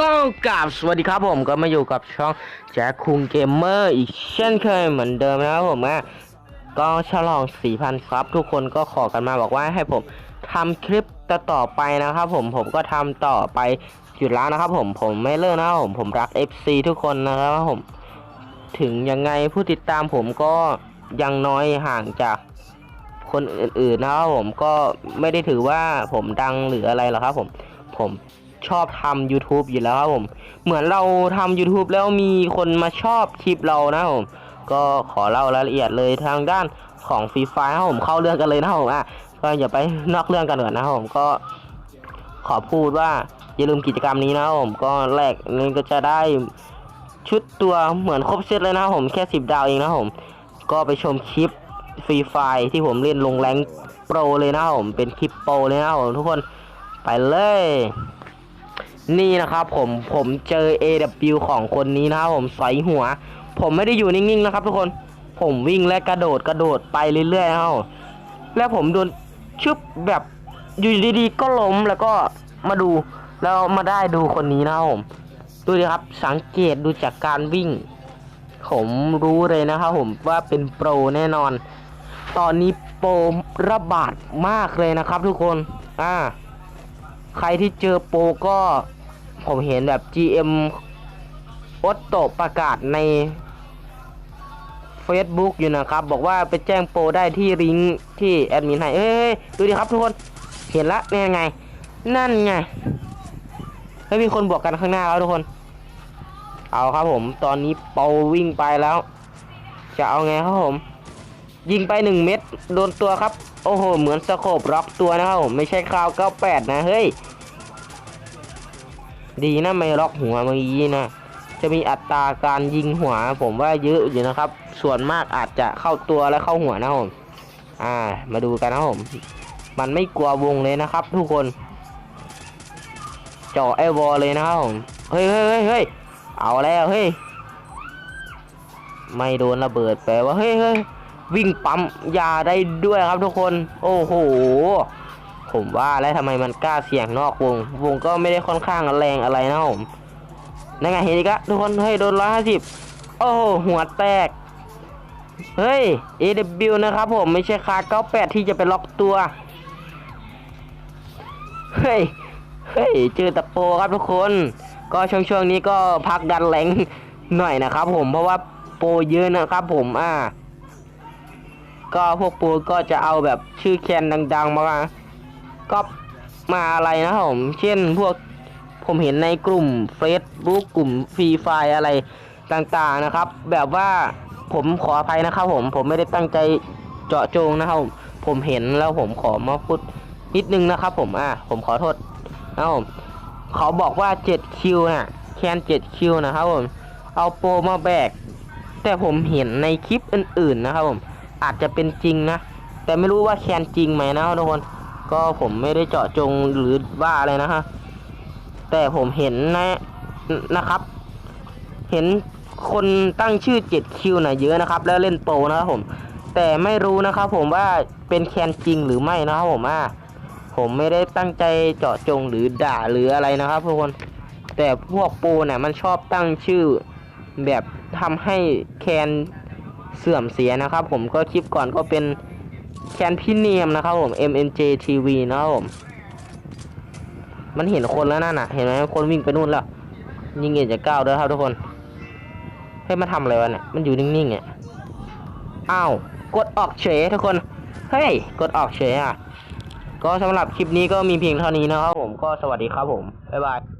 ก็กลับสวัสดีครับผมก็มาอยู่กับช่องแจ็คคุงเกมเมอร์อีกเช่นเคยเหมือนเดิมนะครับผมอะก็ฉลอง 4,000ซับ ทุกคนก็ขอกันมาบอกว่าให้ผมทำคลิปต่อต่อไปนะครับผมผมก็ทำต่อไปหยุดแล้วนะครับผมผมไม่เลิกนะครับผมผมรัก FC ทุกคนนะครับผม ถึงยังไงผู้ติดตามผมก็ยังน้อยห่างจากคนอื่นๆนะครับผมก็ไม่ได้ถือว่าผมดังหรืออะไรหรอกครับผมผม ชอบทำ YouTube อยู่แล้วครับผม เหมือนเราทำ YouTube แล้วมีคนมาชอบคลิปเรานะครับผม ก็ขอเล่ารายละเอียดเลยทางด้านของฟรีไฟครับผมเข้าเรื่องกันเลยนะครับผมอะก็อย่าไปนอกเรื่องกันก่อนนะครับผมก็ขอพูดว่าอย่าลืมกิจกรรมนี้นะครับผมก็แรกนี่ก็จะได้ชุดตัวเหมือนครบเซตเลยนะครับผมแค่ 10 ดาวเองนะครับผม ก็ไปชมคลิปฟรีไฟที่ผมเล่นลงแรงโปรเลยนะครับผมเป็นคลิปโปรเลยนะครับผมทุกคนไปเลย นี่นะครับผมผมเจอ AW ของคนนี้นะครับผมใส่หัว ผมไม่ได้อยู่นิ่งๆนะครับ ทุกคนผมวิ่งและกระโดดกระโดดไปเรื่อยๆนะครับแล้วผมโดนชึบแบบอยู่ดีๆก็ล้มแล้วก็มาดูแล้วมาได้ดูคนนี้นะครับผมดูดิครับสังเกตดูจากการวิ่ง ผมรู้เลยนะครับผมว่าเป็นโปรแน่นอน ตอนนี้โปรระบาดมากเลยนะครับ ทุกคนอ่าใครที่เจอโปรก็ ผมเห็นแบบ GM อตโตประกาศใน Facebook อยู่นะครับ บอกว่าไปแจ้งโปรได้ที่ลิงก์ที่แอดมินให้เอ้ยดูดิครับทุกคน เห็นละนี่ไง นั่นไงเฮ้ยมีคนบวกกันข้างหน้าแล้วทุกคน เอาครับผม ตอนนี้โปรวิ่งไปแล้ว จะเอาไงครับผม ยิงไปหนึ่งเม็ดโดนตัวครับ โอ้โห เหมือนสโคบล็อกตัวนะครับผม ไม่ใช่คราว 98 นะ เฮ้ย ดีนะไม่ล็อกหัวเมื่อกี้นะ จะมีอัตราการยิงหัว ผมว่าเยอะอยู่นะครับ ส่วนมากอาจจะเข้าตัวและเข้าหัวนะครับผมอ่า มาดูกันนะครับผม มันไม่กลัววงเลยนะครับ ทุกคนเจาะไอวอลเลยนะครับผมเฮ้ยเฮ้ยเฮ้ยเฮ้ยเอาแล้วเฮ้ยไม่โดนระเบิดแปลว่าเฮ้ยเฮ้ยวิ่งปั๊มยาได้ด้วยครับทุกคน โอ้โห ผมว่าแล้วทำไมมันกล้าเสี่ยงนอกวง วงก็ไม่ได้ค่อนข้างแรงอะไรนะผมนั่นไงเห็นอีกะทุกคนเฮ้ยโดนร้อยห้าสิบโอ้โหหัวแตก เฮ้ย AW นะครับผมไม่ใช่คา98 ที่จะไปล็อกตัว เฮ้ย เฮ้ยเจอตะโปครับทุกคน ก็ช่วงช่วงนี้ก็พักดันแรงหน่อยนะครับผมเพราะว่าโปรเยอะนะครับผมอ่าก็พวกโปรก็จะเอาแบบชื่อแคนดัง ๆ มา ก็มาอะไรนะครับผมเช่นพวกผมเห็นในกลุ่ม Facebook กลุ่มฟรีไฟอะไรต่างๆนะครับ แบบว่าผมขออภัยนะครับผมผมไม่ได้ตั้งใจเจาะจงนะครับ ผมเห็นแล้วผมขอมาพูดนิดนึงนะครับ ผมอะผมขอโทษนะครับผมเขาบอกว่า7คิวนะแคน7คิวนะครับผมเอาโปรมาแบก แต่ผมเห็นในคลิปอื่น ๆนะครับผมอาจจะเป็นจริงนะ แต่ไม่รู้ว่าแคนจริงไหมนะทุกคน ก็ผมไม่ได้เจาะจงหรือว่าอะไรนะฮะ แต่ผมเห็นนะนะครับ เห็นคนตั้งชื่อ7คิวนะเยอะนะครับ แล้วเล่นโปนะครับผม แต่ไม่รู้นะครับผมว่าเป็นแคนจริงหรือไม่นะครับผมอะผมไม่ได้ตั้งใจเจาะจงหรือด่าหรืออะไรนะครับทุกคน แต่พวกโปเนี่ยมันชอบตั้งชื่อแบบทำให้แคนเสื่อมเสียนะครับ ผมก็คลิปก่อนก็เป็น แคนพี่เนียมนะครับผม MNJ TV นะครับผม มันเห็นคนแล้วนั่นน่ะ เห็นไหมคนวิ่งไปนู่นแล้ว ยิงเอ็นจะก้าวด้วยครับทุกคนให้ยมาทำอะไรวะเนี่ย มันอยู่นิ่งๆเนี่ยอ้าว กดออกเฉยทุกคน เฮ้ย กดออกเฉยอะ ก็สำหรับคลิปนี้ก็มีเพียงเท่านี้นะครับผม ก็สวัสดีครับผม บ๊ายบาย